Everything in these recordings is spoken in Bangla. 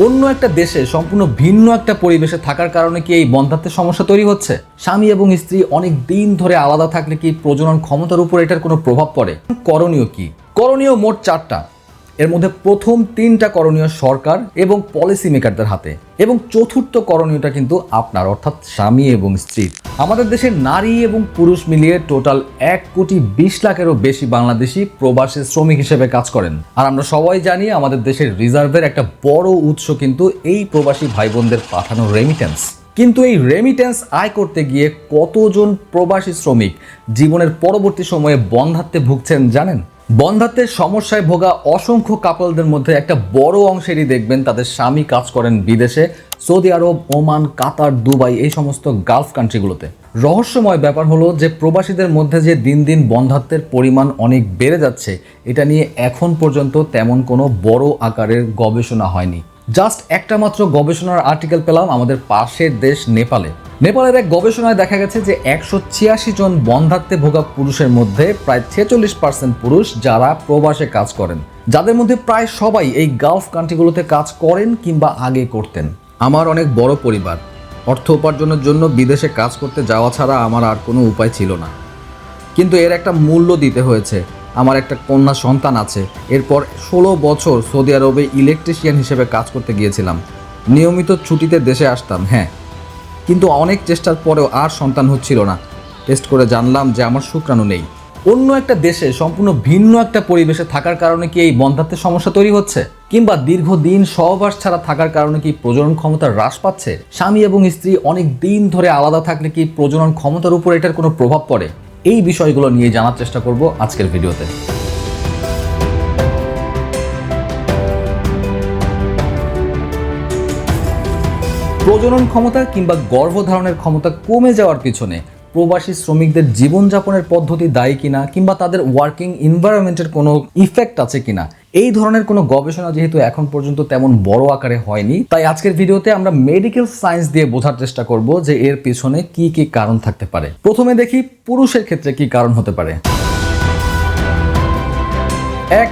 অন্য একটা দেশে সম্পূর্ণ ভিন্ন একটা পরিবেশে থাকার কারণে কি এই বন্ধাত্বের সমস্যা তৈরি হচ্ছে? স্বামী এবং স্ত্রী অনেক দিন ধরে আলাদা থাকলে কি প্রজনন ক্ষমতার উপর এটার কোনো প্রভাব পড়ে? করণীয় কি? করণীয় মোট চারটা। এর মধ্যে প্রথম তিনটা করণীয় সরকার এবং পলিসি মেকারদের হাতে। এবং চতুর্থ করণীয়টা কিন্তু আপনার, অর্থাৎ স্বামী এবং স্ত্রীর আমাদের দেশের নারী এবং পুরুষ মিলিয়ে টোটাল এক কোটি বিশ লাখেরও বেশি বাংলাদেশি প্রবাসী শ্রমিক হিসেবে কাজ করেন। আর আমরা সবাই জানি আমাদের দেশের রিজার্ভের একটা বড় উৎস কিন্তু এই প্রবাসী ভাই বোনদের পাঠানো রেমিটেন্স কিন্তু এই রেমিটেন্স আয় করতে গিয়ে কতজন প্রবাসী শ্রমিক জীবনের পরবর্তী সময়ে বন্ধাত্বে ভুগছেন জানেন? বন্ধাত্বের সমস্যায় ভোগা অসংখ্য কাপলদের মধ্যে একটা বড় অংশেরই দেখবেন তাদের স্বামী কাজ করেন বিদেশে, Saudi Arab, Oman, Qatar, Dubai, এই সমস্ত গালফ কান্ট্রিগুলোতে রহস্যময় ব্যাপার হলো যে প্রবাসীদের মধ্যে যে দিন দিন বন্ধাত্মের পরিমাণ অনেক বেড়ে যাচ্ছে, এটা নিয়ে এখন পর্যন্ত তেমন কোনো বড় আকারের গবেষণা হয়নি। জাস্ট একটা মাত্র গবেষণার আর্টিকেল পেলাম আমাদের পাশের দেশ নেপালে। নেপালের এক গবেষণায় দেখা গেছে যে একশো ছিয়াশি জন বন্ধাত্বে ভোগা পুরুষের মধ্যে প্রায় ছেচল্লিশ পার্সেন্ট পুরুষ যারা প্রবাসে কাজ করেন। যাদের মধ্যে প্রায় সবাই এই গালফ কান্ট্রিগুলোতে কাজ করেন কিংবা আগে করতেন। আমার অনেক বড় পরিবার। অর্থ উপার্জনের জন্য বিদেশে কাজ করতে যাওয়া ছাড়া আমার আর কোনো উপায় ছিল না। কিন্তু এর একটা মূল্য দিতে হয়েছে। আমার একটা কন্যা সন্তান আছে। এরপর ষোলো বছর সৌদি আরবে ইলেকট্রিশিয়ান হিসেবে কাজ করতে গিয়েছিলাম। নিয়মিত ছুটিতে দেশে আসতাম হ্যাঁ। কিন্তু অনেক চেষ্টার পরেও আর সন্তান হচ্ছিল না। টেস্ট করে জানলাম যে আমার শুক্রাণু নেই। অন্য একটা দেশে সম্পূর্ণ ভিন্ন একটা পরিবেশে থাকার কারণে কি এই বন্ধাত্বের সমস্যা তৈরি হচ্ছে? কিংবা দীর্ঘদিন সহবাস ছাড়া থাকার কারণে কি প্রজনন ক্ষমতা হ্রাস পাচ্ছে? স্বামী এবং স্ত্রী অনেক দিন ধরে আলাদা থাকলে কি প্রজনন ক্ষমতার উপর এটার কোনো প্রভাব পড়ে? এই বিষয়গুলো নিয়ে জানার চেষ্টা করব আজকের ভিডিওতে। প্রজনন ক্ষমতা কিংবা গর্ভধারণের ক্ষমতা কমে যাওয়ার পিছনে প্রবাসী শ্রমিকদের জীবনযাপনের পদ্ধতি দায়ী কিনা কিংবা তাদের ওয়ার্কিং এনভায়রনমেন্টের কোনো ইফেক্ট আছে কিনা এই ধরনের কোনো গবেষণা যেহেতু এখন পর্যন্ত তেমন বড় আকারে হয়নি, তাই আজকের ভিডিওতে আমরা মেডিকেল সায়েন্স দিয়ে বোঝার চেষ্টা করব যে এর পিছনে কি কি কারণ থাকতে পারে। প্রথমে দেখি পুরুষের ক্ষেত্রে কি কারণ হতে পারে। এক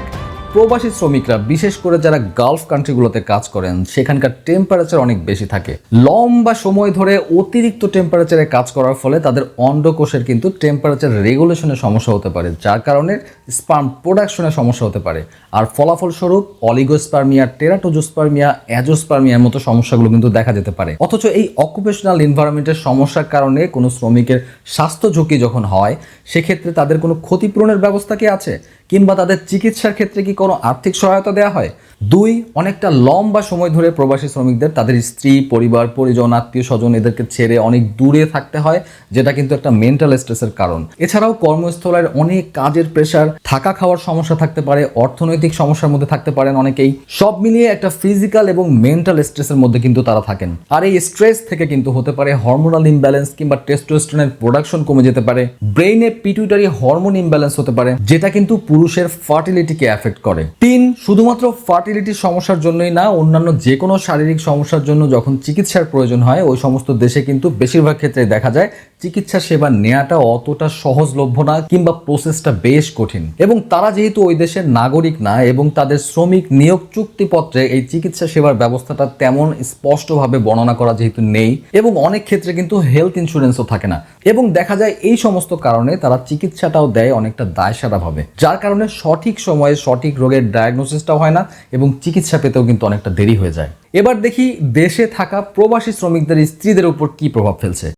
প্রবাসী শ্রমিকরা, বিশেষ করে যারা গালফ কান্ট্রিগুলোতে কাজ করেন, সেখানকার টেম্পারেচার অনেক বেশি থাকে। লম্বা সময় ধরে অতিরিক্ত টেম্পারেচারে কাজ করার ফলে তাদের অন্ডকোষের কিন্তু টেম্পারেচার রেগুলেশনের সমস্যা হতে পারে, যার কারণে স্পার্ম প্রোডাকশনের সমস্যা হতে পারে। আর ফলাফলস্বরূপ অলিগোস্পার্মিয়া টেরাটোজোস্পার্মিয়া অ্যাজোস্পার্মিয়ার মতো সমস্যাগুলো কিন্তু দেখা যেতে পারে। অথচ এই অকুপেশনাল এনভায়রনমেন্টের সমস্যার কারণে কোনো শ্রমিকের স্বাস্থ্য ঝুঁকি যখন হয়, সেক্ষেত্রে তাদের কোনো ক্ষতিপূরণের ব্যবস্থা কি আছে? কিংবা তাদের চিকিৎসার ক্ষেত্রে কি কোনো আর্থিক সহায়তা দেওয়া হয়? দুই, অনেকটা লম্বা সময় ধরে প্রবাসী শ্রমিকদের, তাদের স্ত্রী, পরিবার, পরিজন, আত্মীয় স্বজন এদেরকে ছেড়ে অনেক দূরে থাকতে হয়, যেটা কিন্তু একটা মেন্টাল স্ট্রেসের কারণ। এছাড়াও কর্মস্থলের অনেক কাজের প্রেশার থাকা খাওয়ার সমস্যা থাকতে পারে, অর্থনৈতিক সমস্যার মধ্যে থাকতে পারেন অনেকেই। সব মিলিয়ে একটা ফিজিক্যাল এবং মেন্টাল স্ট্রেসের মধ্যে কিন্তু তারা থাকেন। আর এই স্ট্রেস থেকে কিন্তু হতে পারে হরমোনাল ইমব্যালেন্স কিংবা টেস্টোস্টেরনের প্রোডাকশন কমে যেতে পারে। ব্রেইনে পিটুইটারি হরমোন ইমব্যালেন্স হতে পারে, যেটা কিন্তু পুরুষের ফার্টিলিটিকে এফেক্ট করে। তিন, শুধুমাত্র ফার্টিলিটির সমস্যার জন্যই না, অন্যান্য যে কোনো শারীরিক সমস্যার জন্য যখন চিকিৎসার প্রয়োজন হয়, ওই সমস্ত দেশে কিন্তু বেশিরভাগ ক্ষেত্রে দেখা যায় চিকিৎসা সেবা নেওয়াটা অতটা সহজলভ্য না কিংবা প্রসেসটা বেশ কঠিন। এবং তারা যেহেতু ওই দেশের নাগরিক না এবং তাদের শ্রমিক নিয়োগ চুক্তিপত্রে এই চিকিৎসা সেবার ব্যবস্থাটা তেমন স্পষ্টভাবে বর্ণনা করা যেহেতু নেই এবং অনেক ক্ষেত্রে কিন্তু হেলথ ইন্স্যুরেন্সও থাকে না। এবং দেখা যায় এই সমস্ত কারণে তারা চিকিৎসাটাও দেয় অনেকটা দায়সারাভাবে। যার কারণে সঠিক সময়ে সঠিক রোগের ডায়াগনোসিসটাও হয় না এবং চিকিৎসা পেতেও কিন্তু অনেকটা দেরি হয়ে যায়। এবার দেখি দেশে থাকা প্রবাসী শ্রমিকদের স্ত্রীদের উপর কি প্রভাব ফেলছে।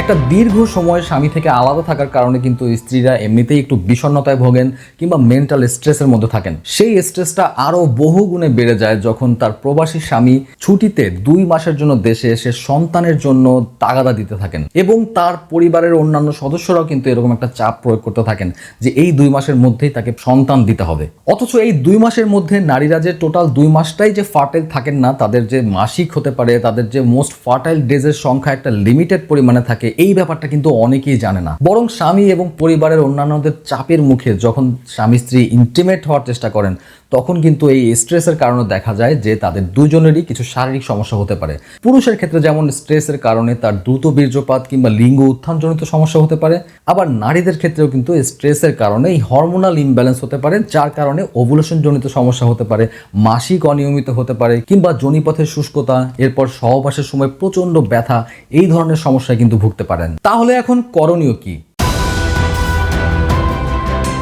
একটা দীর্ঘ সময় স্বামী থেকে আলাদা থাকার কারণে কিন্তু স্ত্রীরা এমনিতেই একটু বিষণ্ণতায় ভোগেন কিংবা মেন্টাল স্ট্রেসের মধ্যে থাকেন। সেই স্ট্রেসটা আরও বহু গুণে বেড়ে যায় যখন তার প্রবাসী স্বামী ছুটিতে দুই মাসের জন্য দেশে এসে সন্তানের জন্য তাগাদা দিতে থাকেন এবং তার পরিবারের অন্যান্য সদস্যরাও কিন্তু এরকম একটা চাপ প্রয়োগ করতে থাকেন যে এই দুই মাসের মধ্যেই তাকে সন্তান দিতে হবে। অথচ এই দুই মাসের মধ্যে নারীরা যে টোটাল দুই মাসটাই যে ফার্টাইল থাকেন না, তাদের যে মাসিক হতে পারে, তাদের যে মোস্ট ফার্টাইল ডেজের সংখ্যা একটা লিমিটেড পরিমাণে থাকে এই ব্যাপারটা কিন্তু অনেকেই জানে না। বরং স্বামী এবং পরিবারের অন্যান্যদের চাপের মুখে যখন স্বামী স্ত্রী ইন্টিমেট হওয়ার চেষ্টা করেন তখন কিন্তু এই স্ট্রেসের কারণে দেখা যায় যে তাদের দুজনেরই কিছু শারীরিক সমস্যা হতে পারে। পুরুষের ক্ষেত্রে যেমন স্ট্রেসের কারণে তার দ্রুত বীর্যপাত কিংবা লিঙ্গ উত্থানজনিত সমস্যা হতে পারে, আবার নারীদের ক্ষেত্রেও কিন্তু স্ট্রেসের কারণে এই হরমোনাল ইমব্যালেন্স হতে পারে, যার কারণে ওভুলেশন জনিত সমস্যা হতে পারে, মাসিক অনিয়মিত হতে পারে কিংবা জনিপথের শুষ্কতা, এরপর সহবাসের সময় প্রচণ্ড ব্যথা, এই ধরনের সমস্যায় কিন্তু ভুগতে পারেন। তাহলে এখন করণীয় কি?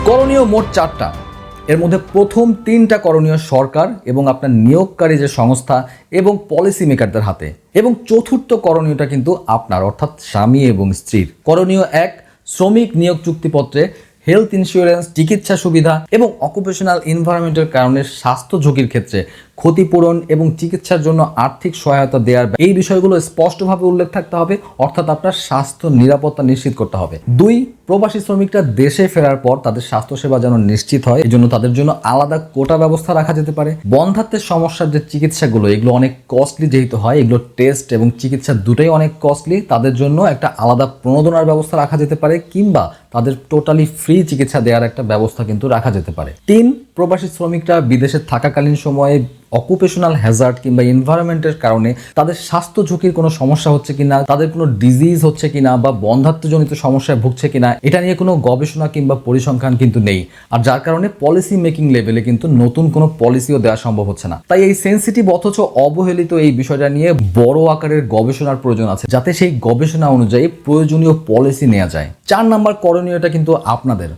করণীয় মোট চারটা। এর মধ্যে প্রথম তিনটা করণীয় সরকার এবং আপনার নিয়োগকারী যে সংস্থা এবং পলিসি মেকারদের হাতে। এবং চতুর্থ করণীয়টা কিন্তু আপনার, অর্থাৎ স্বামী এবং স্ত্রীর। করণীয় এক, শ্রমিক নিয়োগ চুক্তিপত্রে হেলথ ইন্স্যুরেন্স চিকিৎসা সুবিধা এবং অকুপেশনাল এনভায়রনমেন্টের কারণে স্বাস্থ্য ঝুঁকির ক্ষেত্রে ক্ষতিপূরণ এবং চিকিৎসার জন্য আর্থিক সহায়তা দেওয়ার এই বিষয়গুলো স্পষ্টভাবে উল্লেখ থাকতে হবে, অর্থাৎ আপনার স্বাস্থ্য নিরাপত্তা নিশ্চিত করতে হবে। দুই, প্রবাসী শ্রমিকরা দেশে ফেরার পর তাদের স্বাস্থ্যসেবা যেন নিশ্চিত হয় এই জন্য তাদের জন্য আলাদা কোটা ব্যবস্থা রাখা যেতে পারে। বন্ধাত্বের সমস্যার যে চিকিৎসাগুলো, এগুলো অনেক কস্টলি যেহেতু হয়, এগুলো টেস্ট এবং চিকিৎসা দুটোই অনেক কস্টলি তাদের জন্য একটা আলাদা প্রণোদনার ব্যবস্থা রাখা যেতে পারে, কিংবা তাদের টোটালি ফ্রি চিকিৎসা দেওয়ার একটা ব্যবস্থা কিন্তু রাখা যেতে পারে। তিন, প্রবাসী শ্রমিকরা বিদেশে থাকাকালীন সময়ে অকুপেশনাল হ্যাজার্ড কিংবা এনভায়রনমেন্টের কারণে তাদের স্বাস্থ্য ঝুঁকির কোনো সমস্যা হচ্ছে কিনা, তাদের কোনো ডিজিজ হচ্ছে কিনা বা বন্ধাত্মজনিত সমস্যায় ভুগছে কিনা, এটা নিয়ে কোনো গবেষণা কিংবা পরিসংখ্যান কিন্তু নেই। আর যার কারণে পলিসি মেকিং লেভেলে কিন্তু নতুন কোনো পলিসিও দেওয়া সম্ভব হচ্ছে না। তাই এই সেন্সিটিভ অথচ অবহেলিত এই বিষয়টা নিয়ে বড় আকারের গবেষণার প্রয়োজন আছে, যাতে সেই গবেষণা অনুযায়ী প্রয়োজনীয় পলিসি নেওয়া যায়। চার নাম্বার করণীয়টা কিন্তু আপনাদের।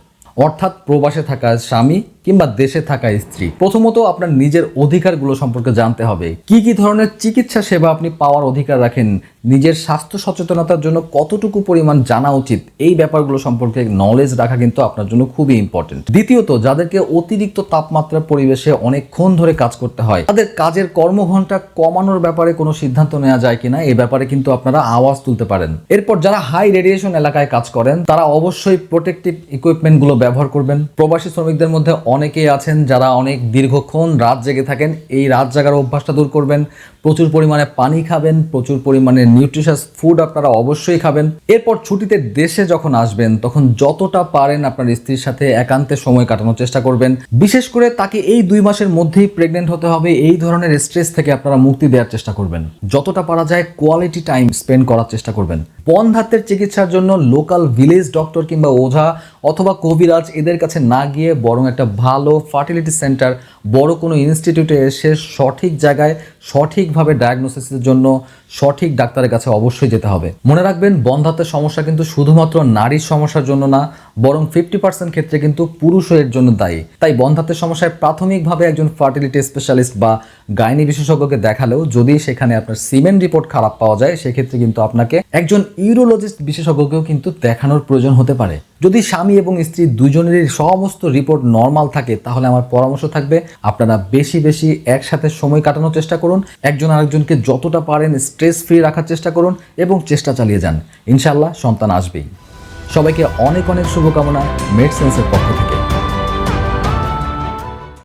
অর্থাৎ প্রবাসে থাকা স্বামী কিংবা দেশে থাকা স্ত্রী। প্রথমত আপনার নিজের অধিকারগুলো সম্পর্কে জানতে হবে। কি কি ধরনের চিকিৎসা সেবা আপনি পাওয়ার অধিকার রাখেন? নিজের স্বাস্থ্য সচেতনতার জন্য কতটুকু পরিমাণ জানা উচিত? এই ব্যাপারগুলো সম্পর্কে নলেজ রাখা কিন্তু আপনার জন্য খুবই ইম্পর্টেন্ট দ্বিতীয়ত, যাদেরকে অতিরিক্ত তাপমাত্রার পরিবেশে অনেকক্ষণ ধরে কাজ করতে হয়, তাদের কাজের কর্মঘণ্টা কমানোর ব্যাপারে কোনো সিদ্ধান্ত নেওয়া যায় কিনা এই ব্যাপারে কিন্তু আপনারা আওয়াজ তুলতে পারেন। এরপর যারা হাই রেডিয়েশন এলাকায় কাজ করেন, তারা অবশ্যই প্রোটেক্টিভ ইকুইপমেন্টগুলো ব্যবহার করবেন। প্রবাসী শ্রমিকদের মধ্যে অনেকেই আছেন যারা অনেক দীর্ঘক্ষণ রাত জেগে থাকেন। এই রাত জাগার অভ্যাসটা দূর করবেন। প্রচুর পরিমাণে পানি খাবেন, প্রচুর পরিমাণে নিউট্রিশাস ফুড আপনারা অবশ্যই খাবেন। এরপর ছুটিতে দেশে যখন আসবেন, তখন যতটা পারেন আপনার স্ত্রীর সাথে একান্তে সময় কাটানোর চেষ্টা করবেন। বিশেষ করে তাকে এই দুই মাসের মধ্যেই প্রেগনেন্ট হতে হবে, এই ধরনের স্ট্রেস থেকে আপনারা মুক্তি দেওয়ার চেষ্টা করবেন। যতটা পারা যায় কোয়ালিটি টাইম স্পেন্ড করার চেষ্টা করবেন। বন্ধাত্মের চিকিৎসার জন্য লোকাল ভিলেজ ডক্টর কিংবা ওঝা অথবা কবিরাজ এদের কাছে না গিয়ে বরং একটা ভালো ফার্টিলিটি সেন্টার বড় কোনো ইনস্টিটিউটে এসে সঠিক জায়গায় সঠিকভাবে ডায়াগনোসিসের জন্য সঠিক ডাক্তারের কাছে অবশ্যই যেতে হবে। মনে রাখবেন বন্ধাত্বের সমস্যা কিন্তু শুধুমাত্র নারীর সমস্যার জন্য না, বরং ফিফটি পার্সেন্ট ক্ষেত্রে কিন্তু পুরুষও এর জন্য দায়ী। তাই বন্ধাত্বের সমস্যায় প্রাথমিকভাবে একজন ফার্টিলিটি স্পেশালিস্ট বা গাইনি বিশেষজ্ঞকে দেখালেও যদি সেখানে আপনার সিমেন্ট রিপোর্ট খারাপ পাওয়া যায়, সেক্ষেত্রে কিন্তু আপনাকে একজন ইউরোলজিস্ট বিশেষজ্ঞকেও কিন্তু দেখানোর প্রয়োজন হতে পারে। যদি স্বামী এবং স্ত্রী দুজনেরই সমস্ত রিপোর্ট নর্মাল থাকে, তাহলে আমার পরামর্শ থাকবে আপনারা বেশি বেশি একসাথে সময় কাটানোর চেষ্টা করুন। একজন আরেকজনকে যতটা পারেন স্ট্রেস ফ্রি রাখার চেষ্টা করুন এবং চেষ্টা চালিয়ে যান। ইনশাল্লাহ সন্তান আসবেই। সবাইকে অনেক অনেক শুভকামনা মেডসেন্সের পক্ষ থেকে।